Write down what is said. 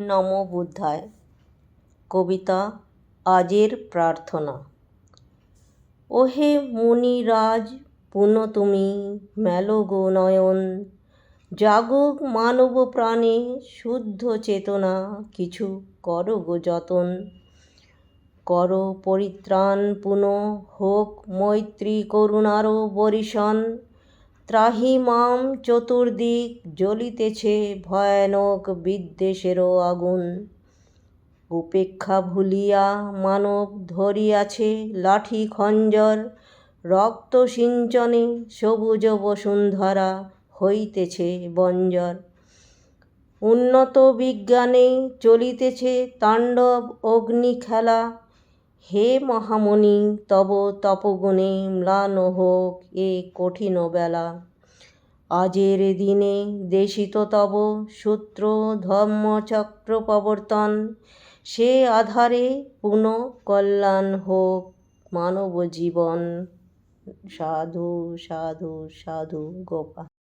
নম বুদ্ধায়। কবিতা, আজের প্রার্থনা। ওহে মুনিরাজ, পুন তুমি মেলো গো নয়ন জাগুক মানব প্রাণে শুদ্ধ চেতনা, কিছু করো গো যতন। করো পরিত্রাণ পুন, হোক মৈত্রী করুণার বরিশন। ত্রাহি মাম চতুর্দিক জ্বলিতেছে ভয়ানক বিদ্বেষেরও আগুন। উপেক্ষা ভুলিয়া মানব ধরিয়াছে লাঠি খঞ্জর, রক্ত সিঞ্চনে সবুজ বসুন্ধরা হইতেছে বঞ্জর। উন্নত বিজ্ঞানে চলিতেছে তাণ্ডব অগ্নি খেলা হে মহামণি, তব তপগুণে ম্লান হোক এ কঠিন বেলা। আজের দিনে দেশিত তব সূত্র ধর্মচক্র প্রবর্তন। সে আধারে পুনঃ কল্যাণ হোক মানব জীবন সাধু সাধু সাধু, গোপা।